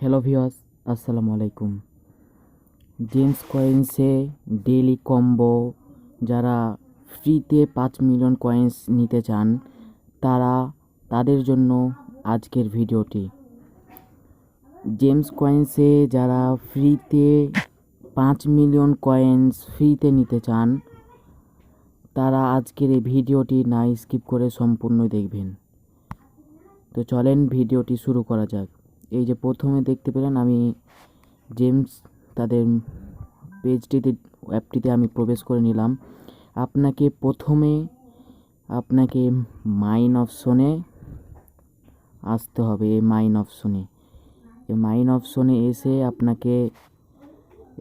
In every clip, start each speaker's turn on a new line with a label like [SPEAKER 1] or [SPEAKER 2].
[SPEAKER 1] Hello ভিওস আসসালামু আলাইকুম। James কয়েন্সে daily combo যারা ফ্রিতে পাঁচ মিলিয়ন কয়েন্স নিতে চান, তারা তাদের জন্য আজকের ভিডিওটি। জেমস কয়েন্সে যারা ফ্রিতে পাঁচ মিলিয়ন কয়েন্স ফ্রিতে নিতে চান, তারা আজকের এই ভিডিওটি না স্কিপ করে সম্পূর্ণ দেখবেন। তো চলেন ভিডিওটি শুরু করা যাক। এই যে প্রথমে দেখতে পেলেন আমি জেমস তাদের পেজটিতে, অ্যাপটিতে আমি প্রবেশ করে নিলাম। আপনাকে প্রথমে, আপনাকে মাইন অপশনে আসতে হবে, এই মাইন অপশনে। এই মাইন অপশনে এসে আপনাকে,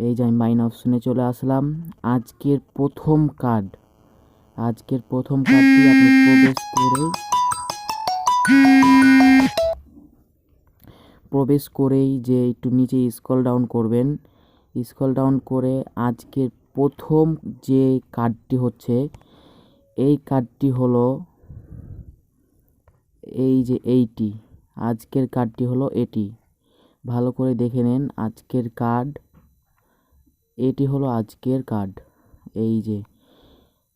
[SPEAKER 1] এই যে আমি মাইন অপশনে চলে আসলাম। আজকের প্রথম কার্ড, আজকের প্রথম কার্ডটি আপনি প্রবেশ করে প্রবেশ করেই যে একটু নিচে স্ক্রল ডাউন করবেন স্ক্রল ডাউন করে আজকের প্রথম যে কার্ডটি হচ্ছে, এই কার্ডটি হলো এই যে এইটি, আজকের কার্ডটি হলো এটি। ভালো করে দেখে নেন আজকের কার্ড এটি হলো আজকের কার্ড এই যে।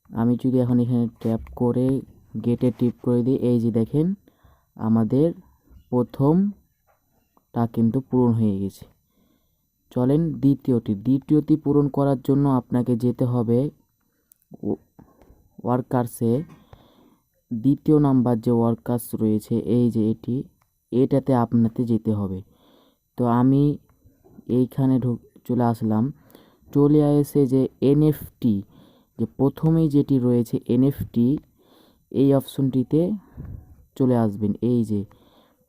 [SPEAKER 1] আমি যদি এখন এখানে ট্যাপ করে গেটে টিপ করে দিই, এই যে দেখেন, আমাদের প্রথমটা কিন্তু পূরণ হয়ে গেছে। চলেন দ্বিতীয়টি। দ্বিতীয়টি পূরণ করার জন্য আপনাকে যেতে হবে ওয়ার্কার্সে। দ্বিতীয় নাম্বার যে ওয়ার্কার্স রয়েছে, এই যে এটি, এটাতে আপনাকে যেতে হবে। তো আমি এইখানে ঢুক, চলে আসলাম। চলে এসে যে এনএফটি, যে প্রথমেই যেটি রয়েছে এনএফটি, এই অপশনটিতে চলে আসবেন। এই যে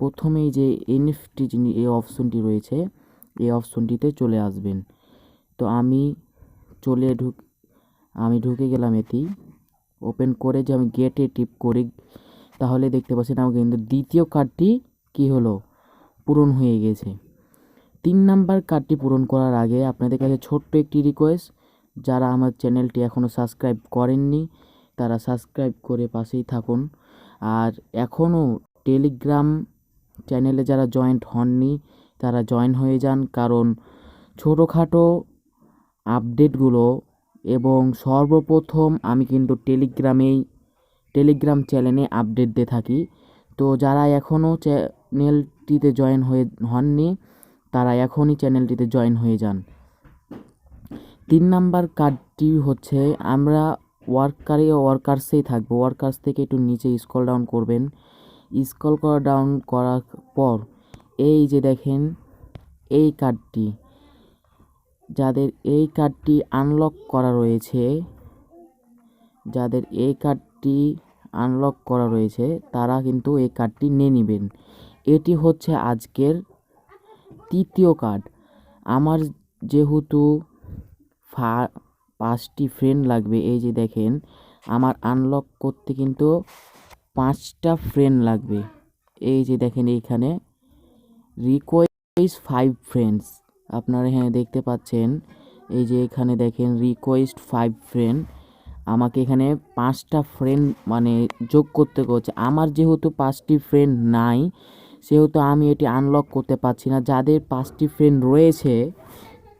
[SPEAKER 1] প্রথমেই যে এনএফটি যিনি এই অপশনটি রয়েছে, এই অপশনটিতে চলে আসবেন। তো আমি চলে ঢুক, আমি ঢুকে গেলাম এটি ওপেন করে যে আমি গেটে টিপ করি, তাহলে দেখতে পাচ্ছেন আমাকে কিন্তু দ্বিতীয় কার্ডটি কী হলো? পূরণ হয়ে গেছে। তিন নাম্বার কার্ডটি পূরণ করার আগে আপনাদের কাছে ছোট্ট একটি রিকোয়েস্ট যারা আমার চ্যানেলটি এখনও সাবস্ক্রাইব করেননি, তারা সাবস্ক্রাইব করে পাশেই থাকুন। আর এখনও টেলিগ্রাম চ্যানেলে যারা জয়েন্ট হননি, তারা জয়েন হয়ে যান। কারণ ছোটোখাটো আপডেটগুলো এবং সর্বপ্রথম আমি কিন্তু টেলিগ্রামেই, টেলিগ্রাম চ্যানেলে আপডেট দিয়ে থাকি। তো যারা এখনও চ্যানেলটিতে জয়েন হয়ে, হননি, তারা এখনই চ্যানেলটিতে জয়েন হয়ে যান। তিন নাম্বার কার্ডটি হচ্ছে, আমরা ওয়ার্কারে, ওয়ার্কার্সেই থাকব। ওয়ার্কার্স থেকে একটু নিচে স্ক্রল ডাউন করবেন। স্ক্রল করা ডাউন করার পর, এই যে দেখেন, এই কার্ডটি যাদের এই কার্ডটি আনলক করা রয়েছে, যাদের এই কার্ডটি আনলক করা রয়েছে, তারা কিন্তু এই কার্ডটি নিয়ে নেবেন। এটি হচ্ছে আজকের তৃতীয় কার্ড আমার যেহেতু ফা, পাঁচটি ফ্রেন্ড লাগবে, এই যে দেখেন, আমার আনলক করতে কিন্তু পাঁচটা ফ্রেন্ড লাগবে। এই যে দেখেন এইখানে রিকোয়েস্ট ফাইভ ফ্রেন্ডস আপনারা এখানে দেখতে পাচ্ছেন, এই যে এখানে দেখেন রিকোয়েস্ট ফাইভ ফ্রেন্ড আমাকে এখানে পাঁচটা ফ্রেন্ড মানে যোগ করতে হচ্ছে। আমার যেহেতু পাঁচটি ফ্রেন্ড নাই, সেহেতু আমি এটি আনলক করতে পারছি না। যাদের পাঁচটি ফ্রেন্ড রয়েছে,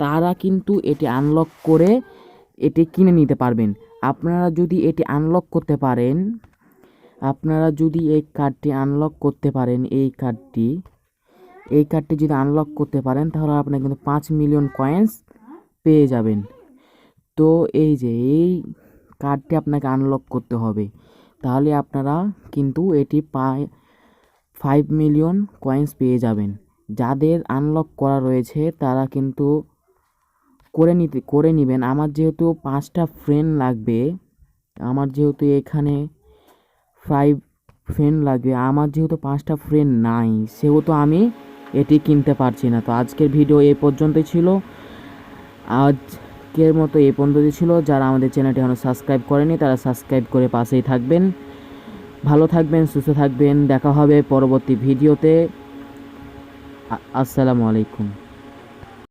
[SPEAKER 1] তারা কিন্তু এটি আনলক করে এটি কিনে নিতে পারবেন। আপনারা যদি এটি আনলক করতে পারেন আপনারা যদি এই কার্ডটি আনলক করতে পারেন, এই কার্ডটি এই কার্ডটি যদি আনলক করতে পারেন, তাহলে আপনারা কিন্তু পাঁচ মিলিয়ন কয়েন্স পেয়ে যাবেন। তো এই যে, এই কার্ডটি আপনাকে আনলক করতে হবে। তাহলে আপনারা কিন্তু এটি পায় ফাইভ মিলিয়ন কয়েন্স পেয়ে যাবেন। যাদের আনলক করা রয়েছে, তারা কিন্তু করে নিতে, করে নেবেন। আমার যেহেতু পাঁচটা ফ্রেন্ড লাগবে, আমার যেহেতু এখানে ফাইভ ফ্রেন্ড লাগবে। আমার যেহেতু পাঁচটা ফ্রেন্ড নাই, সেহেতু আমি এটি কিনতে পারছি না। তো আজকের ভিডিও এ পর্যন্তই ছিল। আজকের মতো এ পর্যন্তই ছিল। যারা আমাদের চ্যানেলটি এখনও সাবস্ক্রাইব করেনি, তারা সাবস্ক্রাইব করে পাশেই থাকবেন। ভালো থাকবেন, সুস্থ থাকবেন। দেখা হবে পরবর্তী ভিডিওতে আসসালামু আলাইকুম।